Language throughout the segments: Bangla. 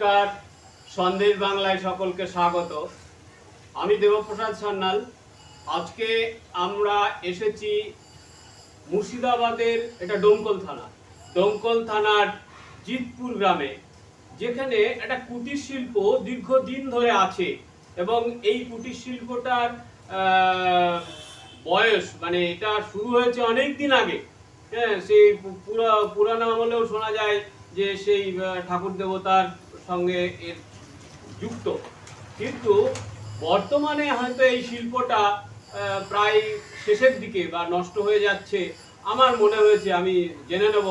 নমস্কার। সন্দেশ বাংলায় সকলকে স্বাগত। আমি দেবপ্রসাদ সান্যাল। আজকে আমরা এসেছি মুর্শিদাবাদের এটা ডোমকল থানা। ডোমকল থানার জিতপুর গ্রামে, যেখানে একটা কুটির শিল্প দীর্ঘদিন ধরে আছে এবং এই কুটির শিল্পটার বয়স মানে এটা শুরু হয়েছে অনেক দিন আগে। হ্যাঁ সেই পুরা, পুরানো আমলেও শোনা যায় যে সেই ঠাকুর দেবতার সঙ্গে এর যুক্ত। কিন্তু বর্তমানে হয়তো এই শিল্পটা প্রায় শেষের দিকে বা নষ্ট হয়ে যাচ্ছে। আমার মনে হয়েছে, আমি জেনে নেব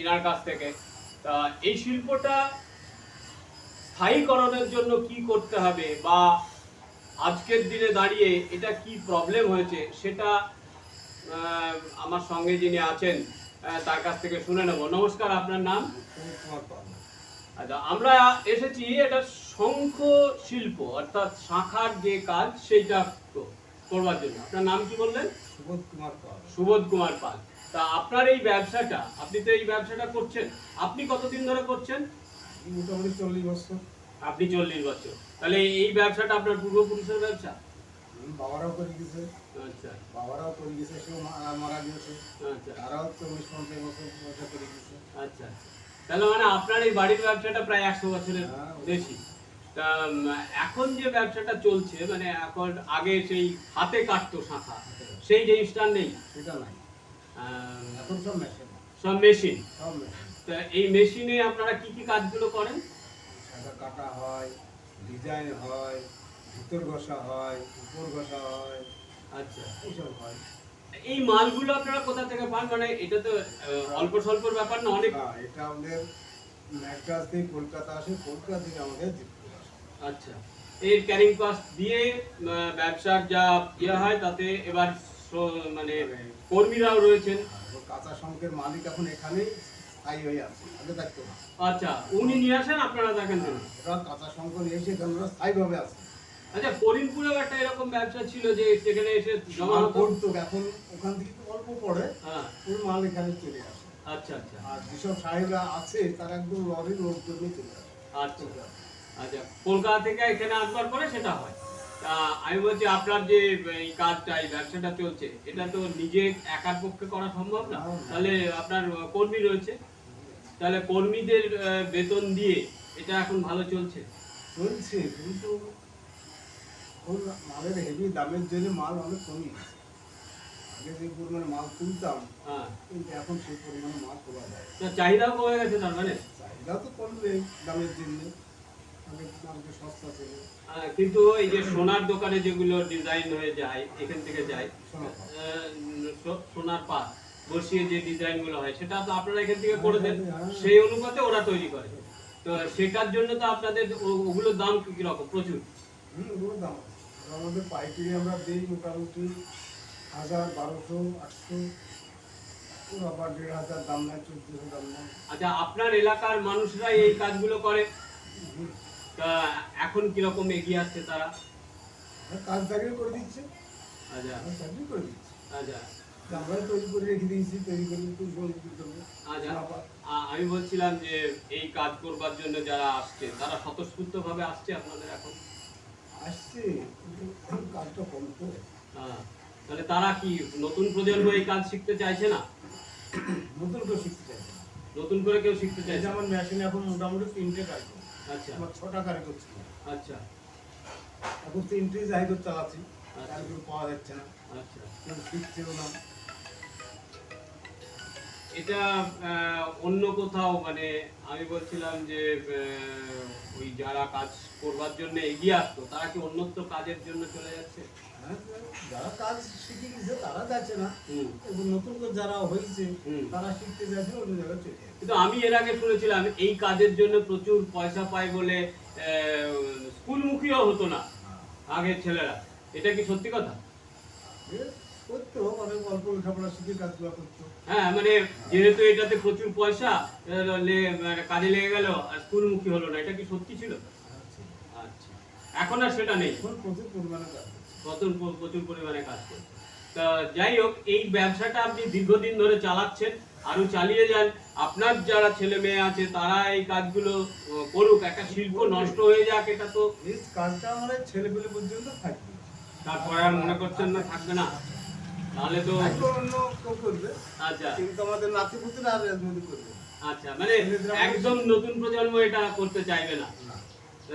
ইনার কাছ থেকে। তা এই শিল্পটা স্থায়ীকরণের জন্য কি করতে হবে বা আজকের দিনে দাঁড়িয়ে এটা কি প্রবলেম হয়েছে, সেটা আমার সঙ্গে যিনি আছেন তার কাছ থেকে শুনে নেব। নমস্কার, আপনার নাম? আচ্ছা আমরা এসেছি এটা শঙ্খ শিল্প অর্থাৎ শাখার যে কাজ সেইটা করবার জন্য। আপনার নাম কি বললেন? সুবোধ কুমার পাল। সুবোধ কুমার পাল। তা আপনার এই ব্যবসাটা আপনি তো এই ব্যবসাটা করছেন আপনি কতদিন ধরে করছেন? মোটামুটি চল্লিশ বছর। আপনি চল্লিশ বছর। তাহলে এই ব্যবসাটা আপনার পূর্বপুরুষের ব্যবসা? বাবারাও করে গেছে আচ্ছা। বাবারাও করে গেছে সেও মারা- গেছে আচ্ছা। তারাও চল্লিশ পঞ্চাশ বছর বছর করে গেছে আচ্ছা। তাহলে মানে আপনার এই বাড়ির ব্যবসাটা প্রায় একশো বছরের। বেশি। তা এখন যে ব্যবসাটা চলছে মানে এখন আগে সেই হাতে কাটতো শাখা সেই জিনিসটা নেই। সেটা নাই। এখন সব মেশিন সব মেশিন তা এই মেশিনে আপনারা কি কি কাজগুলো করেন? সাদা কাটা হয় ডিজাইন হয় ভিতর ঘষা হয় উপর ঘষা হয় আচ্ছা। এইসব হয়। এই মালগুলো আপনারা কোথা থেকে পান? মানে এটা তো অল্প স্বল্পর ব্যাপার না অনেক এটা আমাদের ম্যাড্রাস থেকে কলকাতা আসে কলকাতা থেকে আমাদের আচ্ছা। এর ক্যারিং কস্ট দিয়ে ব্যবসার যা ইয়ে হয় তাতে এবার মানে কর্মীরাও রয়েছেন। আর কাঁচা শঙ্কের মালিক এখন এখানেই স্থায়ী হয়ে আছে আগে থাকতো আচ্ছা উনি নিয়ে আসেন আপনারা দেখেন। কাঁচা শঙ্খ নিয়ে এসে এখানে স্থায়ীভাবে আছে। আচ্ছা করিমপুরেও একটা এরকম ব্যবসা ছিল যে সেখানে এসে জমা পড়তো এখন ওখান থেকে তো অল্প পড়ে। হ্যাঁ। ওই মাল এখানে চলে আসে। আচ্ছা আচ্ছা। আর যেসব সাহেবরা আছে তারা একদম লরির লোক করে চলে আসে। আচ্ছা আচ্ছা। কলকাতা থেকে এখানে আসবার পরে সেটা হয়। তা আমি বলছি আপনার যে এই কাজটা এই ব্যবসাটা চলছে এটা তো নিজে একার পক্ষে করা সম্ভব না। তাহলে আপনার কর্মী রয়েছে। তাহলে কর্মীদের বেতন দিয়ে এটা এখন ভালো চলছে? চলছে কিন্তু এখন মালের হেভি দামের জন্য মাল অনেক কমে গেছে আগে যে পরিমাণে মাল তুলতাম হ্যাঁ। কিন্তু এখন সেই পরিমাণে মাল তোলা যায়। চাহিদাও কমে গেছে তার মানে? চাহিদা তো কমবে দামের জন্য। ছিল। কিন্তু এই যে সোনার দোকানে যেগুলো ডিজাইন হয়ে যায় এখান থেকে যায় সোনার পাত। পাত বসিয়ে যে ডিজাইনগুলো হয় সেটা তো আপনারা এখান থেকে করে দেন। সেই অনুপাতে ওরা তৈরি করে। তো সেটার জন্য তো আপনাদের ওগুলোর দাম কি কি রকম? প্রচুর। হুম ওগুলো দাম আমাদের পাইকারি আমরা দিই মোটামুটি হাজার বারোশো আটশো। আবার দেড় হাজার দাম নেয় চোদ্দশো দাম নেয় আচ্ছা আপনার এলাকার মানুষরা এই কাজগুলো করে? তা এখন কীরকম এগিয়ে আসছে তারা? কাজ চাকরি করে দিচ্ছে। আচ্ছা। চাকরি করে দিচ্ছে। আচ্ছা। আমরা তৈরি করে রেখে দিয়েছি তৈরি করে আচ্ছা। আমি বলছিলাম যে এই কাজ করবার জন্য যারা আসছে তারা স্বতঃস্ফূর্ত ভাবে আসছে আপনাদের এখন? আসছে কিন্তু কাজটা কম তো। হ্যাঁ। তাহলে তারা কি নতুন প্রজন্ম এই কাজ শিখতে চাইছে না? নতুন কেউ শিখতে চাইছে নতুন করে কেউ শিখতে চাইছে? আমার মেশিনে এখন মোটামুটি তিনটে কারিগর আচ্ছা। আমার ছটা কারিগর ছিল আচ্ছা। এখন তিনটেই জাহিদর চালাচ্ছি। আচ্ছা। কারিগর পাওয়া যাচ্ছে না। আচ্ছা। কেউ শিখছেও না। এটা অন্য কোথাও মানে আমি বলছিলাম যে যারা কাজ করবার জন্য এগিয়ে আসতো তারা কি অন্যত্র কাজের জন্য চলে যাচ্ছে? হ্যাঁ, যারা কাজ শিখে গেছে তারা যাচ্ছে না। এবং নতুন করে যারা হয়েছে। তারা শিখতে যাচ্ছে অন্য জায়গায় চলে কিন্তু আমি এর আগে শুনেছিলাম এই কাজের জন্য প্রচুর পয়সা পায় বলে স্কুলমুখীও হতো না আগের ছেলেরা। এটা কি সত্যি কথা? করতো অনেক অল্প লেখাপড়া শিখে কাজগুলো করতো। হ্যাঁ মানে যেহেতু এটাতে প্রচুর পয়সা মানে কাজে লেগে গেল আর স্কুলমুখী হলো না এটা কি সত্যি ছিল? আচ্ছা। আচ্ছা। এখন আর সেটা নেই। প্রচুর পরিমাণে কাজ প্রচুর প্রচুর পরিমাণে কাজ করছে। তা যাই হোক এই ব্যবসাটা আপনি দীর্ঘদিন ধরে চালাচ্ছেন আরও চালিয়ে যান। আপনার যারা ছেলে মেয়ে আছে তারা এই কাজগুলো করুক। একটা শিল্প নষ্ট হয়ে যাক এটা তো কাজটা আমাদের ছেলেপেলে পর্যন্ত থাকবে। তারপরে আর মনে করছেন না থাকবে না। তাহলে তো অন্য কেউ করবে আচ্ছা। কিন্তু আমাদের নাতিপুতিরা আর রাজনীতি করবে। আচ্ছা মানে একদম নতুন প্রজন্ম এটা করতে চাইবে না।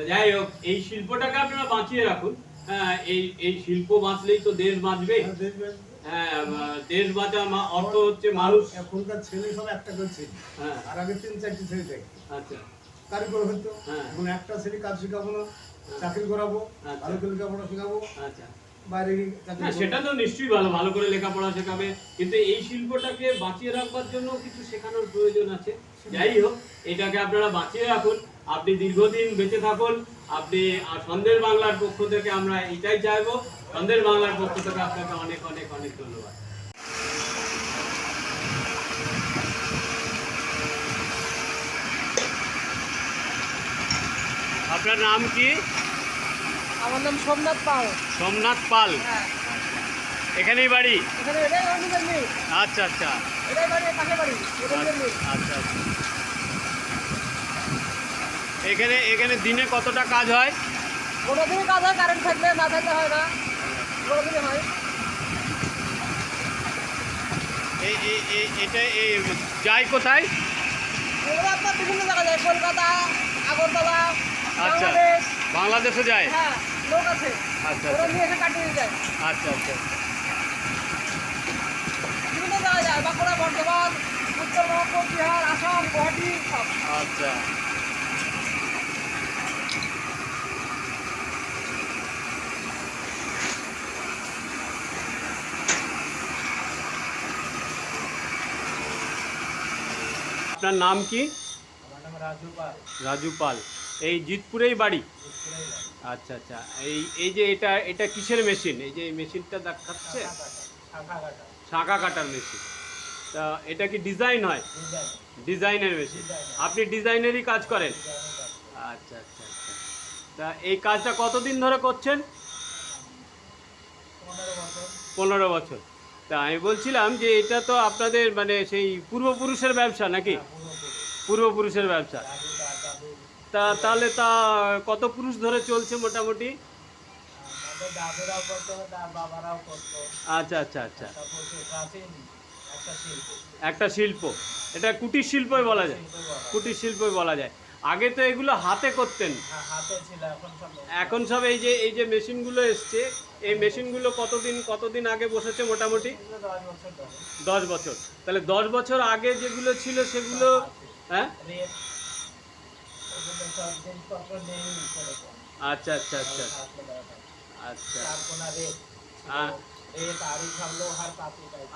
যাই হোক এই শিল্পটাকে আপনারা বাঁচিয়ে রাখুন। হ্যাঁ এই এই শিল্প বাঁচলেই তো দেশ বাঁচবে। হ্যাঁ দেশ বাঁচা মা- অর্থ হচ্ছে মানুষ। এখনকার ছেলে সব একটা করে ছেলে হ্যাঁ। আর আগে তিন চারটি ছেলে দেখতো আচ্ছা। কারিগর হতো হ্যাঁ। এখন একটা ছেলে কাজ শেখাবো না। চাকরি করাবো। আচ্ছা। ভালো করে লেখাপড়া শেখাবো। আচ্ছা। বাইরে। সেটা তো নিশ্চয়ই ভালো ভালো করে লেখাপড়া শেখাবে। কিন্তু এই শিল্পটাকে বাঁচিয়ে রাখবার জন্য কিছু শেখানোর প্রয়োজন আছে। যাই হোক এটাকে আপনারা বাঁচিয়ে রাখুন। আপনি দীর্ঘদিন বেঁচে থাকুন। আপনি সন্দেশ বাংলার পক্ষ থেকে আমরা এটাই চাইব। সন্দেশ বাংলার পক্ষ থেকে আপনাকে অনেক অনেক অনেক ধন্যবাদ। আপনার নাম কি? আমার নাম সোমনাথ পাল। সোমনাথ পাল। হ্যাঁ। এখানেই বাড়ি? আচ্ছা আচ্ছা। মেয়ে। আচ্ছা আচ্ছা। এখানে এখানে দিনে কতটা কাজ হয়? কোনো দিনই কাজ হয় কারেন্ট থাকলে না থাকলে হয় না। কোনো দিনই হয়। এটা এই যায় কোথায়? বিভিন্ন জায়গায় যায়। কলকাতা আগরতলা আচ্ছা। বাংলাদেশ যায়? হ্যাঁ লোক আছে। আচ্ছা ওরা আচ্ছা। নিয়ে এসে কাটিয়ে যায় আচ্ছা আচ্ছা। বিভিন্ন জায়গায় যায় বাঁকুড়া বর্ধমান উত্তরবঙ্গ বিহার আসাম গুয়াহাটি সব। আচ্ছা। আপনার নাম কি? রাজু পাল। রাজু পাল। এই জিতপুরেই বাড়ি? আচ্ছা আচ্ছা। এই এই যে এটা এটা কিসের মেশিন? এই যে এই মেশিনটা দেখাচ্ছে? শাঁখা কাটার মেশিন। তা এটা কি ডিজাইন হয়? ডিজাইনের মেশিন। আপনি ডিজাইনেরই কাজ করেন? আচ্ছা আচ্ছা আচ্ছা। তা এই কাজটা কতদিন ধরে করছেন? পনেরো বছর। পনেরো বছর তা আমি বলছিলাম যে এটা তো আপনাদের মানে সেই পূর্বপুরুষের ব্যবসা নাকি? পূর্বপুরুষের ব্যবসা। তা তাহলে তা কত পুরুষ ধরে চলছে মোটামুটি? আচ্ছা আচ্ছা আচ্ছা। একটা শিল্প। এটা কুটির শিল্পই বলা যায়। কুটির শিল্পই বলা যায়। আগে তো এগুলো হাতে করতেন। এখন সব এই যে এই যে মেশিনগুলো এসছে, এই মেশিনগুলো কতদিন কতদিন আগে বসেছে মোটামুটি? দশ বছর। তাহলে দশ বছর আগে যেগুলো ছিল সেগুলো হ্যাঁ রেট এগুলো সব জিনিসপত্র নেই সেরকম আচ্ছা আচ্ছা আচ্ছা। আচ্ছা।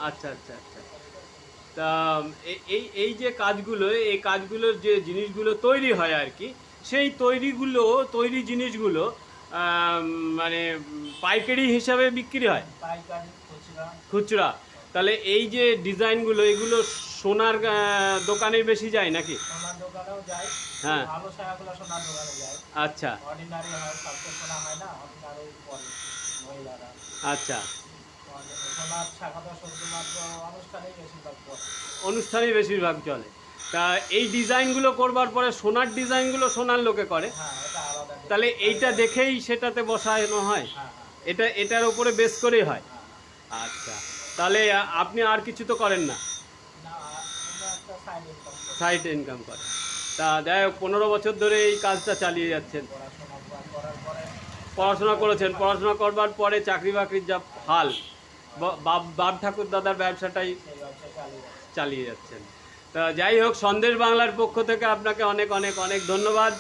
আচ্ছা আচ্ছা আচ্ছা। তা এই এই যে কাজগুলো এই কাজগুলোর যে জিনিসগুলো তৈরি হয় আর কি সেই তৈরিগুলো তৈরি জিনিসগুলো মানে পাইকারি হিসাবে বিক্রি হয়? পাইকারি খুচরা। খুচরা। তাহলে এই যে ডিজাইনগুলো এগুলো সোনার দোকানে বেশি যায় নাকি? সোনার দোকানেও যায় হ্যাঁ। ভালো শাখাগুলো সোনার দোকানে যায়। আচ্ছা। অর্ডিনারি হয় সবকে সোনা হয় না অর্ডিনারি মহিলারা। আচ্ছা। সোনার শাখাটা শুধুমাত্র অনুষ্ঠানেই বেশিরভাগ পরে বেশিরভাগ চলে। তা এই ডিজাইনগুলো করবার পরে সোনার ডিজাইনগুলো সোনার লোকে করে? হ্যাঁ তাহলে এইটা দেখেই সেটাতে বসানো হয়? হ্যাঁ হ্যাঁ। এটা এটার উপরে বেস করেই হ্যাঁ। আচ্ছা। তাহলে আপনি আর কিছু তো করেন না। সাইড ইনকাম করি। তা যাই হোক পনেরো বছর ধরে এই কাজটা চালিয়ে যাচ্ছেন। পড়াশোনা করেছেন। পড়াশোনা করবার পরে চাকরি বাকরির যা হাল বাপ বাপ ঠাকুর দাদার ব্যবসাটাই চালিয়ে যাচ্ছেন। তা যাই হোক সন্দেশ বাংলার পক্ষ থেকে আপনাকে অনেক অনেক অনেক ধন্যবাদ।